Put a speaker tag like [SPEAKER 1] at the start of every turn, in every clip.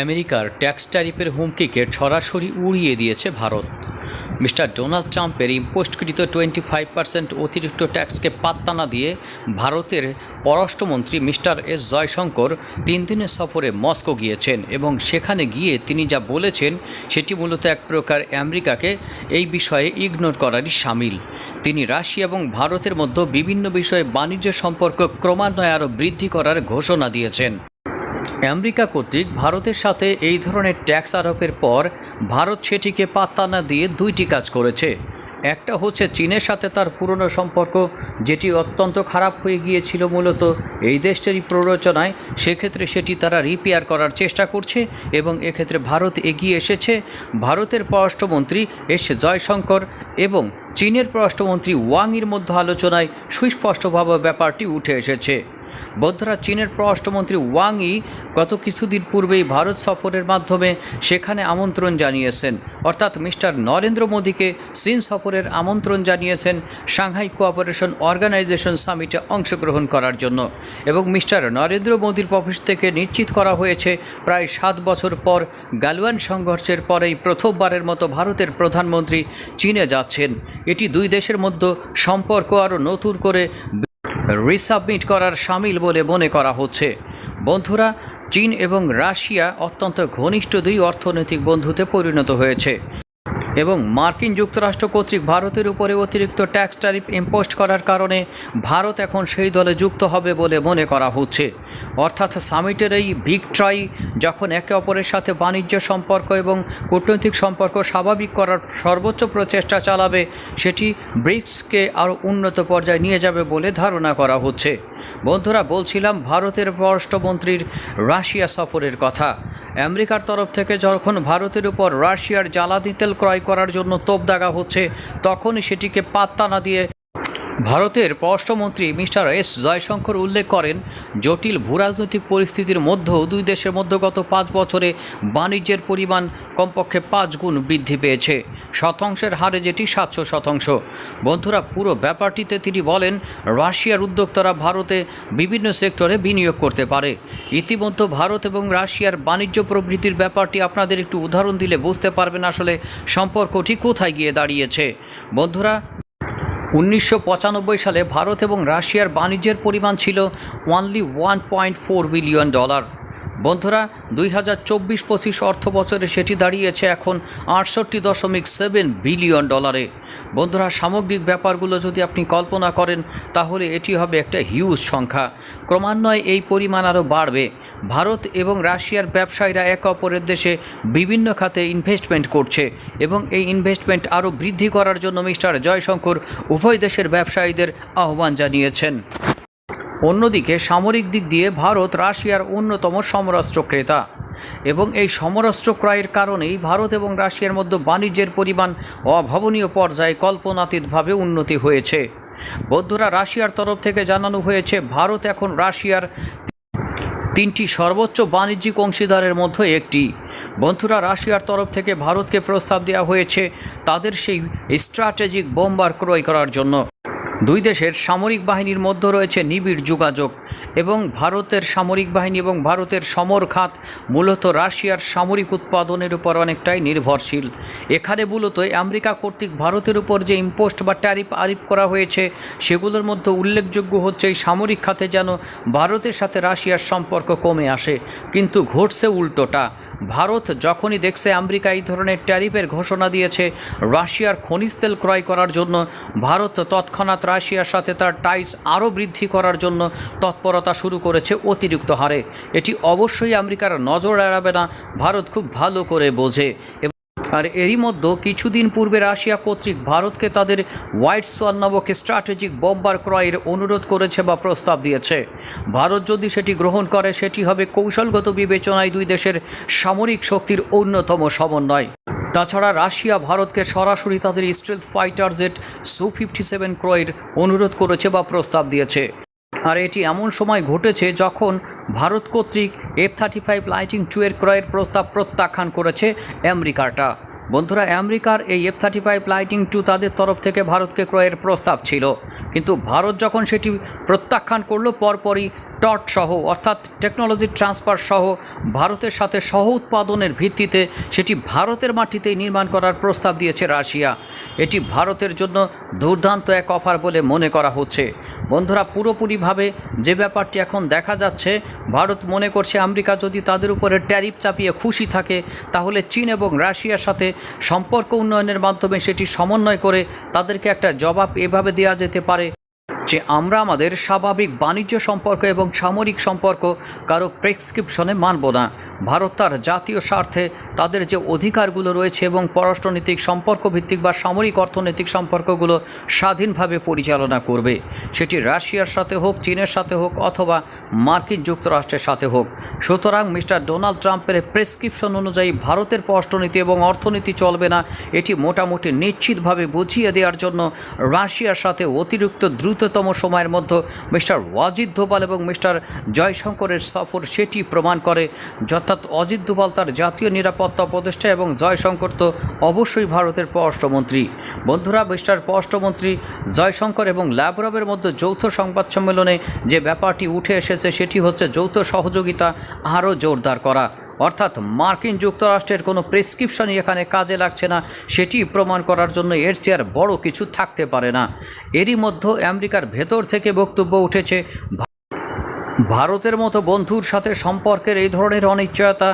[SPEAKER 1] আমেরিকার ট্যাক্স ট্যারিফের হুমকিকে সরাসরি উড়িয়ে দিয়েছে ভারত। মিস্টার ডোনাল্ড ট্রাম্পের ইম্পোস্টকৃত টোয়েন্টি ফাইভ পার্সেন্ট অতিরিক্ত ট্যাক্সকে পাত্তা না দিয়ে ভারতের পররাষ্ট্রমন্ত্রী মিস্টার এস জয়শঙ্কর তিন দিনের সফরে মস্কো গিয়েছেন এবং সেখানে গিয়ে তিনি যা বলেছেন সেটি মূলত এক প্রকার আমেরিকাকে এই বিষয়ে ইগনোর করারই সামিল। তিনি রাশিয়া এবং ভারতের মধ্যে বিভিন্ন বিষয়ে বাণিজ্য সম্পর্ক ক্রমান্বয়ে আরও বৃদ্ধি করার ঘোষণা দিয়েছেন। আমেরিকা কর্তৃক ভারতের সাথে এই ধরনের ট্যাক্স আরোপের পর ভারত সেটিকে পাত্তা না দিয়ে দুইটি কাজ করেছে। একটা হচ্ছে চীনের সাথে তার পুরনো সম্পর্ক, যেটি অত্যন্ত খারাপ হয়ে গিয়েছিল মূলত এই দেশটারই প্ররোচনায়। সেক্ষেত্রে সেটি তারা রিপেয়ার করার চেষ্টা করছে এবং এক্ষেত্রে ভারত এগিয়ে এসেছে। ভারতের পররাষ্ট্রমন্ত্রী এস জয়শঙ্কর এবং চীনের পররাষ্ট্রমন্ত্রী ওয়াংয়ের মধ্যে আলোচনায় সুস্পষ্টভাবে ব্যাপারটি উঠে এসেছে। বৌদ্ধরা চীনের পররাষ্ট্রমন্ত্রী ওয়াং ই গত কিছুদিন পূর্বেই ভারত সফরের মাধ্যমে সেখানে আমন্ত্রণ জানিয়েছেন। অর্থাৎ মিস্টার নরেন্দ্র মোদীকে চীন সফরের আমন্ত্রণ জানিয়েছেন সাংহাই কোঅপারেশন অর্গানাইজেশন সামিটে অংশগ্রহণ করার জন্য। এবং মিস্টার নরেন্দ্র মোদীর অফিস থেকে নিশ্চিত করা হয়েছে, প্রায় সাত বছর পর গালওয়ান সংঘর্ষের পরেই প্রথমবারের মতো ভারতের প্রধানমন্ত্রী চীনে যাচ্ছেন। এটি দুই দেশের মধ্যে সম্পর্ক আরও নতুন করে রিসাবমিট করার সামিল বলে মনে করা হচ্ছে। বন্ধুরা, চীন এবং রাশিয়া অত্যন্ত ঘনিষ্ঠ দুই অর্থনৈতিক বন্ধুতে পরিণত হয়েছে। এবং মার্কিন যুক্তরাষ্ট্র কর্তৃক ভারতের উপরে অতিরিক্ত ট্যাক্স ট্যারিফ ইম্পোস্ট করার কারণে ভারত এখন সেই দলে যুক্ত হবে বলে মনে করা হচ্ছে। অর্থাৎ সামিটের এই বিগ ট্রাই যখন একে অপরের সাথে বাণিজ্য সম্পর্ক এবং কূটনৈতিক সম্পর্ক স্বাভাবিক করার সর্বোচ্চ প্রচেষ্টা চালাবে, সেটি ব্রিক্সকে আরও উন্নত পর্যায়ে নিয়ে যাবে বলে ধারণা করা হচ্ছে। বন্ধুরা, বলছিলাম ভারতের পররাষ্ট্রমন্ত্রীর রাশিয়া সফরের কথা। আমেরিকার তরফ থেকে যখন ভারতের উপর রাশিয়ার জ্বালানি তেল ক্রয় করার জন্য তোপ দাগা হচ্ছে, তখনই সেটিকে পাত্তা না দিয়ে ভারতের পররাষ্ট্রমন্ত্রী মিস্টার এস জয়শঙ্কর উল্লেখ করেন, জটিল ভূরাজনৈতিক পরিস্থিতির মধ্যেও দুই দেশের মধ্যে গত পাঁচ বছরে বাণিজ্যের পরিমাণ কমপক্ষে পাঁচ গুণ বৃদ্ধি পেয়েছে। শতাংশের হারে যেটি সাতশো শতাংশ। বন্ধুরা, পুরো ব্যাপারটিতে তিনি বলেন, রাশিয়ার উদ্যোক্তারা ভারতে বিভিন্ন সেক্টরে বিনিয়োগ করতে পারে। ইতিমধ্যে ভারত এবং রাশিয়ার বাণিজ্য প্রবৃদ্ধির ব্যাপারটি আপনাদের একটু উদাহরণ দিলে বুঝতে পারবেন আসলে সম্পর্কটি কোথায় গিয়ে দাঁড়িয়েছে। বন্ধুরা উনিশশো পঁচানব্বই সালে ভারত এবং রাশিয়ার বাণিজ্যের পরিমাণ ছিল only one point four billion dollar বন্ধুরা, দুই হাজার চব্বিশ পঁচিশ অর্থ বছরে সেটি দাঁড়িয়েছে এখন আটষট্টি দশমিক সেভেন বিলিয়ন ডলারে বন্ধুরা, সামগ্রিক ব্যাপারগুলো যদি আপনি কল্পনা করেন, তাহলে এটি হবে একটা হিউজ সংখ্যা। ক্রমান্বয়ে এই পরিমাণ আরও বাড়বে। ভারত এবং রাশিয়ার ব্যবসায়ীরা একে অপরের দেশে বিভিন্ন খাতে ইনভেস্টমেন্ট করছে এবং এই ইনভেস্টমেন্ট আরও বৃদ্ধি করার জন্য মিস্টার জয়শঙ্কর উভয় দেশের ব্যবসায়ীদের আহ্বান জানিয়েছেন। অন্যদিকে সামরিক দিক দিয়ে ভারত রাশিয়ার অন্যতম সমরাষ্ট্র ক্রেতা এবং এই সমরাষ্ট্র ক্রয়ের কারণেই ভারত এবং রাশিয়ার মধ্যে বাণিজ্যের পরিমাণ অভাবনীয় পর্যায়ে কল্পনাতীতভাবে উন্নতি হয়েছে। বৌদ্ধরা রাশিয়ার তরফ থেকে জানানো হয়েছে, ভারত এখন রাশিয়ার তিনটি সর্বোচ্চ বাণিজ্যিক অংশীদারের মধ্যে একটি। বন্ধুরা, রাশিয়ার তরফ থেকে ভারতকে প্রস্তাব দেওয়া হয়েছে তাদের সেই স্ট্র্যাটেজিক বোম্বার ক্রয় করার জন্য। দুই দেশের সামরিক বাহিনীর মধ্যে রয়েছে নিবিড় যোগাযোগ এবং ভারতের সামরিক বাহিনী এবং ভারতের সমর খাত মূলত রাশিয়ার সামরিক উৎপাদনের উপর অনেকটাই নির্ভরশীল। এখানে মূলত আমেরিকা কর্তৃক ভারতের উপর যে ইম্পোস্ট বা ট্যারিফ আরিফ করা হয়েছে, সেগুলোর মধ্যে উল্লেখযোগ্য হচ্ছে এই সামরিক খাতে যেন ভারতের সাথে রাশিয়ার সম্পর্ক কমে আসে, কিন্তু ঘটছে উল্টোটা। ভারত যখনই দেখছে আমেরিকা এই ধরনের ট্যারিফের ঘোষণা দিয়েছে, রাশিয়ার খনিজ তেল ক্রয় করার জন্য, ভারত তৎক্ষণাৎ রাশিয়ার সাথে তার টাইস আরও বৃদ্ধি করার জন্য তৎপরতা শুরু করেছে অতিরিক্ত হারে। এটি অবশ্যই আমেরিকার নজর এড়াবে না, ভারত খুব ভালো করে বোঝে। আর এরই মধ্যে কিছুদিন পূর্বে রাশিয়া কর্তৃক ভারতকে তাদের হোয়াইট সোয়ান নামক স্ট্র্যাটেজিক বোম্বার ক্রয়ের অনুরোধ করেছে বা প্রস্তাব দিয়েছে। ভারত যদি সেটি গ্রহণ করে, সেটি হবে কৌশলগত বিবেচনায় দুই দেশের সামরিক শক্তির অন্যতম সমন্বয়। তাছাড়া রাশিয়া ভারতকে সরাসরি তাদের stealth fighter jet Su fifty seven ক্রয়ের অনুরোধ করেছে বা প্রস্তাব দিয়েছে। আর এটি এমন সময় ঘটেছে যখন ভারত কর্তৃক F thirty five lightning two এর ক্রয়ের প্রস্তাব প্রত্যাখ্যান করেছে আমেরিকাটা। বন্ধুরা, আমেরিকার এই F thirty five lightning two তাদের তরফ থেকে ভারতকে ক্রয়ের প্রস্তাব ছিল। কিন্তু ভারত যখন সেটি প্রত্যাখ্যান করল, পরপরই টট সহ, অর্থাৎ টেকনোলজি ট্রান্সফার সহ ভারতের সাথে সহ উৎপাদনের ভিত্তিতে সেটি ভারতের মাটিতেই নির্মাণ করার প্রস্তাব দিয়েছে রাশিয়া। এটি ভারতের জন্য দুর্দান্ত এক অফার বলে মনে করা হচ্ছে। বন্ধুরা, পুরোপুরিভাবে যে ব্যাপারটি এখন দেখা যাচ্ছে, ভারত মনে করছে আমেরিকা যদি তাদের উপরে ট্যারিফ চাপিয়ে খুশি থাকে, তাহলে চীন এবং রাশিয়ার সাথে সম্পর্ক উন্নয়নের মাধ্যমে সেটি সমন্বয় করে তাদেরকে একটা জবাব এভাবে দেওয়া যেতে পারে। যে আমরা আমাদের স্বাভাবিক বাণিজ্য সম্পর্ক এবং সামরিক সম্পর্ক কারও প্রেসক্রিপশনে মানব না। ভারত তার জাতীয় স্বার্থে তাদের যে অধিকারগুলো রয়েছে এবং পররাষ্ট্রনীতিক সম্পর্ক ভিত্তিক বা সামরিক অর্থনৈতিক সম্পর্কগুলো স্বাধীনভাবে পরিচালনা করবে। সেটি রাশিয়ার সাথে হোক, চীনের সাথে হোক অথবা মার্কিন যুক্তরাষ্ট্রের সাথে হোক। সুতরাং মিস্টার ডোনাল্ড ট্রাম্পের প্রেসক্রিপশন অনুযায়ী ভারতের পররাষ্ট্রনীতি এবং অর্থনীতি চলবে না, এটি মোটামুটি নিশ্চিতভাবে বুঝিয়ে দেওয়ার জন্য রাশিয়ার সাথে অতিরিক্ত দ্রুততম সময়ের মধ্যে মিস্টার ওয়াজিদ ধোপাল এবং মিস্টার জয়শঙ্করের সফর সেটি প্রমাণ করে অর্থাৎ অজিত দোভাল তার জাতীয় নিরাপত্তা উপদেষ্টা এবং জয়শঙ্কর তো অবশ্যই ভারতের পররাষ্ট্রমন্ত্রী। বন্ধুরা, মিস্টার পররাষ্ট্রমন্ত্রী জয়শঙ্কর এবং ল্যাবরবের মধ্যে যৌথ সংবাদ সম্মেলনে যে ব্যাপারটি উঠে এসেছে সেটি হচ্ছে যৌথ সহযোগিতা আরও জোরদার করা। অর্থাৎ মার্কিন যুক্তরাষ্ট্রের কোনো প্রেসক্রিপশনই এখানে কাজে লাগছে না, সেটি প্রমাণ করার জন্য এর চেয়ে আর বড় কিছু থাকতে পারে না। এরই মধ্যে আমেরিকার ভেতর থেকে বক্তব্য উঠেছে ভারতের মতো বন্ধুর সাথে সম্পর্কের এই ধরনের অনিশ্চয়তা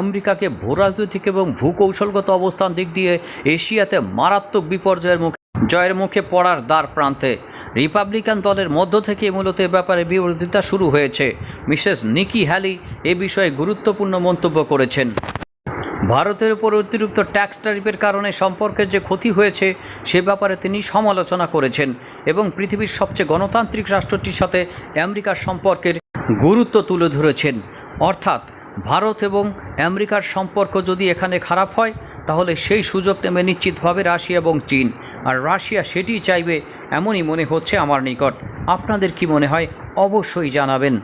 [SPEAKER 1] আমেরিকাকে ভূরাজনৈতিক এবং ভূকৌশলগত অবস্থান দিক দিয়ে এশিয়াতে মারাত্মক বিপর্যয়ের মুখে জয়ের মুখে পড়ার দ্বার প্রান্তে। রিপাবলিকান দলের মধ্য থেকে মূলত এ ব্যাপারে বিরোধিতা শুরু হয়েছে। মিসেস নিকি হ্যালি এ বিষয়ে গুরুত্বপূর্ণ মন্তব্য করেছেন। ভারতের উপর অতিরিক্ত ট্যাক্স ট্যারিফের কারণে সম্পর্কের যে ক্ষতি হয়েছে, সে ব্যাপারে তিনি সমালোচনা করেছেন এবং পৃথিবীর সবচেয়ে গণতান্ত্রিক রাষ্ট্রটির সাথে আমেরিকার সম্পর্কের গুরুত্ব তুলে ধরেছেন। অর্থাৎ ভারত এবং আমেরিকার সম্পর্ক যদি এখানে খারাপ হয়, তাহলে সেই সুযোগ নেবে নিশ্চিতভাবে রাশিয়া এবং চীন। আর রাশিয়া সেটি চাইবে, এমনই মনে হচ্ছে আমার নিকট। আপনাদের কি মনে হয়? অবশ্যই জানাবেন।